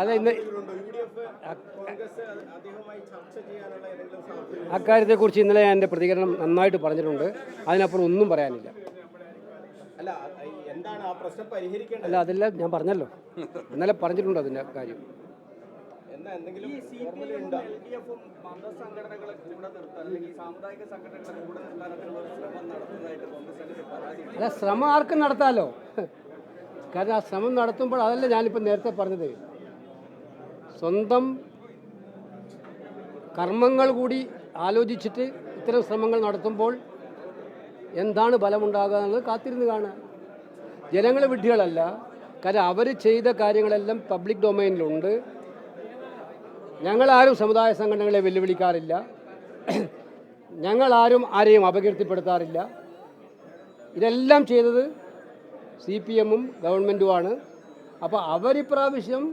അതെ ഇന്ന് അക്കാര്യത്തെക്കുറിച്ച് ഇന്നലെ ഞാൻ എന്റെ പ്രതികരണം നന്നായിട്ട് പറഞ്ഞിട്ടുണ്ട്. അതിനപ്പുറം ഒന്നും പറയാനില്ല. അല്ല എന്താണ് ആ പ്രശ്നം പരിഹരിക്കേണ്ടത്? അല്ല അതെല്ലാം ഞാൻ പറഞ്ഞല്ലോ. ഇന്നലെ പറഞ്ഞിട്ടുണ്ട് അതിന്റെ കാര്യം. അല്ല ശ്രമം ആർക്കും നടത്താമല്ലോ കാരണം ആ ശ്രമം നടത്തുമ്പോൾ അതല്ല ഞാനിപ്പോൾ നേരത്തെ പറഞ്ഞത്. സ്വന്തം കർമ്മങ്ങൾ കൂടി ആലോചിച്ചിട്ട് ഇത്തരം ശ്രമങ്ങൾ നടത്തുമ്പോൾ എന്താണ് ഫലമുണ്ടാകുക എന്നുള്ളത് കാത്തിരുന്ന് കാണുക. ജനങ്ങൾ വിഡ്ഢികളല്ല. കാരണം അവർ ചെയ്ത കാര്യങ്ങളെല്ലാം പബ്ലിക് ഡൊമൈനിലുണ്ട്. ഞങ്ങളാരും സമുദായ സംഘടനകളെ വെല്ലുവിളിക്കാറില്ല. ഞങ്ങളാരും ആരെയും അപകീർത്തിപ്പെടുത്താറില്ല. ഇതെല്ലാം ചെയ്തത് സി പി എമ്മും ഗവൺമെന്റുമാണ് അപ്പോൾ അവരിപ്രാവശ്യം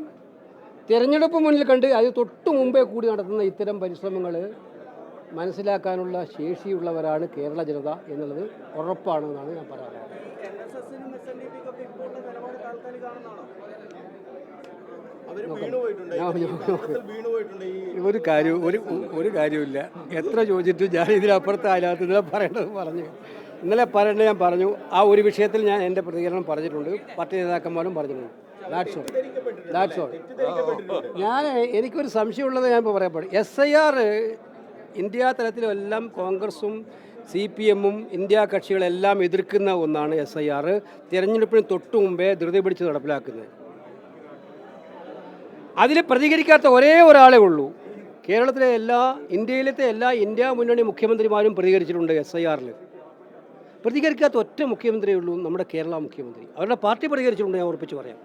തിരഞ്ഞെടുപ്പ് മുന്നിൽ കണ്ട് അത് തൊട്ട് മുമ്പേ കൂടി നടത്തുന്ന ഇത്തരം പരിശ്രമങ്ങൾ മനസ്സിലാക്കാനുള്ള ശേഷിയുള്ളവരാണ് കേരള ജനത എന്നുള്ളത് ഉറപ്പാണെന്നാണ് ഞാൻ പറയാറുള്ളത്. ഒരു കാര്യം ഒരു ഒരു കാര്യമില്ല എത്ര ചോദിച്ചിട്ടും ഞാൻ ഇതിനപ്പുറത്ത് അതിനകത്ത് പറയേണ്ടത് പറഞ്ഞു. ഇന്നലെ പറയേണ്ടത് ഞാൻ പറഞ്ഞു ആ ഒരു വിഷയത്തിൽ ഞാൻ എന്റെ പ്രതികരണം പറഞ്ഞിട്ടുണ്ട്. പാർട്ടി നേതാക്കന്മാരും പറഞ്ഞിട്ടുണ്ട് ദാറ്റ്സ് ഓൾ ദാറ്റ്സ് ഓൾ ഞാൻ എനിക്കൊരു സംശയമുള്ളത് ഞാൻ ഇപ്പോൾ പറയപ്പെടും എസ് ഐ ആർ ഇന്ത്യ തലത്തിലെല്ലാം കോൺഗ്രസും സി പി എമ്മും ഇന്ത്യ കക്ഷികളെല്ലാം എതിർക്കുന്ന ഒന്നാണ് എസ് ഐ ആർ തിരഞ്ഞെടുപ്പിന് തൊട്ടു മുമ്പേ ധൃതി പിടിച്ച് നടപ്പിലാക്കുന്നത്. അതിൽ പ്രതികരിക്കാത്ത ഒരേ ഒരാളേ ഉള്ളൂ. കേരളത്തിലെ എല്ലാ ഇന്ത്യയിലത്തെ എല്ലാ ഇന്ത്യ മുന്നണി മുഖ്യമന്ത്രിമാരും പ്രതികരിച്ചിട്ടുണ്ട് എസ് ഐ ആറിൽ പ്രതികരിക്കാത്ത ഒറ്റ മുഖ്യമന്ത്രിയേ ഉള്ളൂ നമ്മുടെ കേരള മുഖ്യമന്ത്രി. അവരുടെ പാർട്ടി പ്രതികരിച്ചിട്ടുണ്ട് ഞാൻ ഉറപ്പിച്ച് പറയാം.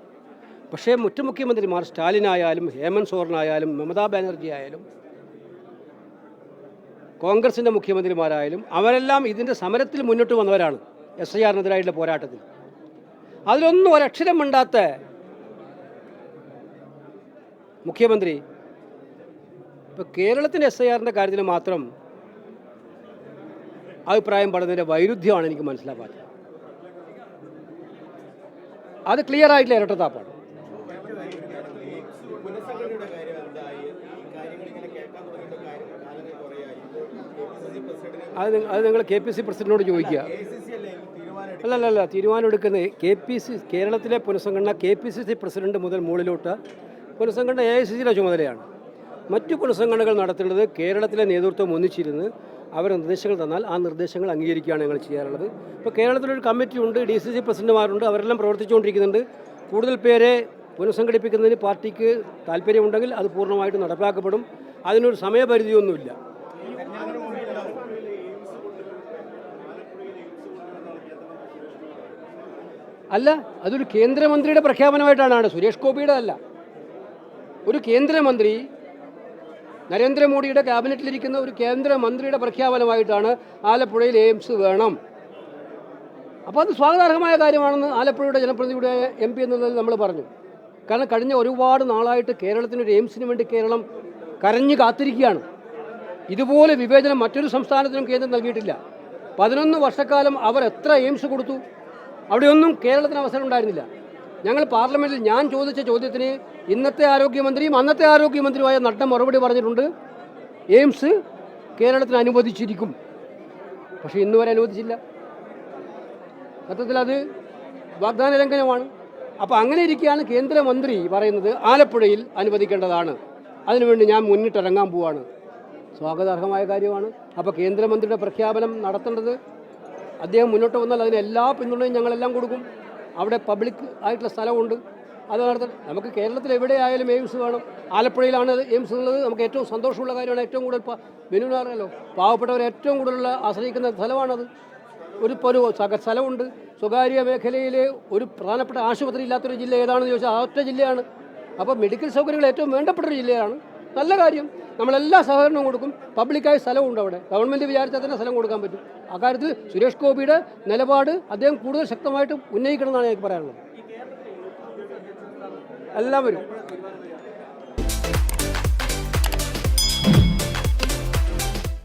പക്ഷേ മറ്റു മുഖ്യമന്ത്രിമാർ സ്റ്റാലിനായാലും ഹേമന്ത് സോറനായാലും മമതാ ബാനർജി ആയാലും കോൺഗ്രസിന്റെ മുഖ്യമന്ത്രിമാരായാലും അവരെല്ലാം ഇതിന്റെ സമരത്തിൽ മുന്നോട്ട് വന്നവരാണ് എസ് ഐ ആറിനെതിരായിട്ടുള്ള പോരാട്ടത്തിൽ. അതിലൊന്നും ഒരക്ഷരം മിണ്ടാത്ത മുഖ്യമന്ത്രി ഇപ്പോൾ കേരളത്തിന്റെ എസ് ഐ ആറിന്റെ കാര്യത്തിൽ മാത്രം അഭിപ്രായം പറഞ്ഞതിന്റെ വൈരുദ്ധ്യമാണ് എനിക്ക് മനസ്സിലാക്കാത്തത് അത് ക്ലിയർ ആയിട്ടില്ല ഇരട്ടത്താപ്പാണ് അത് അത് നിങ്ങൾ കെ പി സി പ്രസിഡന്റിനോട് ചോദിക്കുക. അല്ലല്ല സി സി അല്ലേ ഈ തീരുമാനം അല്ല അല്ല അല്ല തീരുമാനം എടുക്കുന്നത് കെ പി സി കേരളത്തിലെ പുനഃസംഘടന K P C C president മുതൽ മുകളിലോട്ട് പുനഃസംഘടന എ ഐ സി സിയുടെ ചുമതലയാണ്. മറ്റു പുനഃസംഘടനകൾ നടത്തേണ്ടത് കേരളത്തിലെ നേതൃത്വം ഒന്നിച്ചിരുന്ന് അവർ നിർദ്ദേശങ്ങൾ തന്നാൽ ആ നിർദ്ദേശങ്ങൾ അംഗീകരിക്കുകയാണ് ഞങ്ങൾ ചെയ്യാറുള്ളത്. ഇപ്പോൾ കേരളത്തിലൊരു കമ്മിറ്റി ഉണ്ട് ഡി സി സി പ്രസിഡന്റുമാരുണ്ട് അവരെല്ലാം പ്രവർത്തിച്ചുകൊണ്ടിരിക്കുന്നുണ്ട്. കൂടുതൽ പേരെ പുനഃസംഘടിപ്പിക്കുന്നതിന് പാർട്ടിക്ക് താല്പര്യമുണ്ടെങ്കിൽ അത് പൂർണമായിട്ട് നടപ്പാക്കപ്പെടും. അതിനൊരു സമയപരിധിയൊന്നുമില്ല. അല്ല അതൊരു കേന്ദ്രമന്ത്രിയുടെ പ്രഖ്യാപനമായിട്ടാണ് സുരേഷ് ഗോപിയുടെ അല്ല ഒരു കേന്ദ്രമന്ത്രി നരേന്ദ്രമോദിയുടെ ക്യാബിനറ്റിലിരിക്കുന്ന ഒരു കേന്ദ്രമന്ത്രിയുടെ പ്രഖ്യാപനമായിട്ടാണ് ആലപ്പുഴയിൽ എയിംസ് വേണം. അപ്പോൾ അത് സ്വാഗതാർഹമായ കാര്യമാണെന്ന് ആലപ്പുഴയുടെ ജനപ്രതിനിധിയുടെ എം പി എന്നുള്ളതിൽ നമ്മൾ പറഞ്ഞു. കാരണം കഴിഞ്ഞ ഒരുപാട് നാളായിട്ട് കേരളത്തിന് ഒരു എയിംസിന് വേണ്ടി കേരളം കരഞ്ഞു കാത്തിരിക്കുകയാണ്. ഇതുപോലെ വിവേചനം മറ്റൊരു സംസ്ഥാനത്തിനും കേന്ദ്രം നൽകിയിട്ടില്ല. പതിനൊന്ന് വർഷക്കാലം അവർ എത്ര എയിംസ് കൊടുത്തു? അവിടെയൊന്നും കേരളത്തിന് അവസരം ഉണ്ടായിരുന്നില്ല. ഞങ്ങൾ പാർലമെന്റിൽ ഞാൻ ചോദിച്ച ചോദ്യത്തിന് ഇന്നത്തെ ആരോഗ്യമന്ത്രിയും അന്നത്തെ ആരോഗ്യമന്ത്രിയുമായ നട്ട മറുപടി പറഞ്ഞിട്ടുണ്ട്. എയിംസ് കേരളത്തിന് അനുവദിച്ചിരിക്കും. പക്ഷേ ഇന്ന് വരെ അനുവദിച്ചില്ല. സത്യത്തിൽ അത് വാഗ്ദാന ലംഘനമാണ്. അപ്പോൾ അങ്ങനെ ഇരിക്കുകയാണ് കേന്ദ്രമന്ത്രി പറയുന്നത് ആലപ്പുഴയിൽ അനുവദിക്കേണ്ടതാണ്. അതിനുവേണ്ടി ഞാൻ മുന്നിട്ടിറങ്ങാൻ പോവാണ്. സ്വാഗതാർഹമായ കാര്യമാണ്. അപ്പോൾ കേന്ദ്രമന്ത്രിയുടെ പ്രഖ്യാപനം നടത്തേണ്ടത് അദ്ദേഹം മുന്നോട്ട് വന്നാൽ അതിന് എല്ലാ പിന്തുണയും ഞങ്ങളെല്ലാം കൊടുക്കും. അവിടെ പബ്ലിക് ആയിട്ടുള്ള സ്ഥലമുണ്ട്. അത് നടത്തണം നമുക്ക് കേരളത്തിൽ എവിടെയായാലും എയിംസ് വേണം ആലപ്പുഴയിലാണ് എയിംസ് എന്നുള്ളത് നമുക്ക് ഏറ്റവും സന്തോഷമുള്ള കാര്യമാണ് ഏറ്റവും കൂടുതൽ പ- ബിനുവിന് അറിയാലോ പാവപ്പെട്ടവർ ഏറ്റവും കൂടുതലുള്ള ആശ്രയിക്കുന്ന സ്ഥലമാണത്. ഒരു ഒരു സ്ഥലമുണ്ട്. സ്വകാര്യ മേഖലയിലെ ഒരു പ്രധാനപ്പെട്ട ആശുപത്രി ഇല്ലാത്തൊരു ജില്ല ഏതാണെന്ന് ചോദിച്ചാൽ ആ ഒറ്റ ജില്ലയാണ്. അപ്പോൾ മെഡിക്കൽ സൗകര്യങ്ങൾ ഏറ്റവും വേണ്ടപ്പെട്ടൊരു ജില്ലയാണ്. നല്ല കാര്യം. നമ്മളെല്ലാ സഹകരണവും കൊടുക്കും. പബ്ലിക്കായ ഉണ്ട് അവിടെ. ഗവൺമെന്റ് വിചാരിച്ചാൽ തന്നെ സ്ഥലം കൊടുക്കാൻ പറ്റും. അക്കാര്യത്തിൽ സുരേഷ് ഗോപിയുടെ നിലപാട് അദ്ദേഹം കൂടുതൽ ശക്തമായിട്ട് ഉന്നയിക്കണം എന്നാണ് എനിക്ക് പറയാനുള്ളത്. എല്ലാം വരും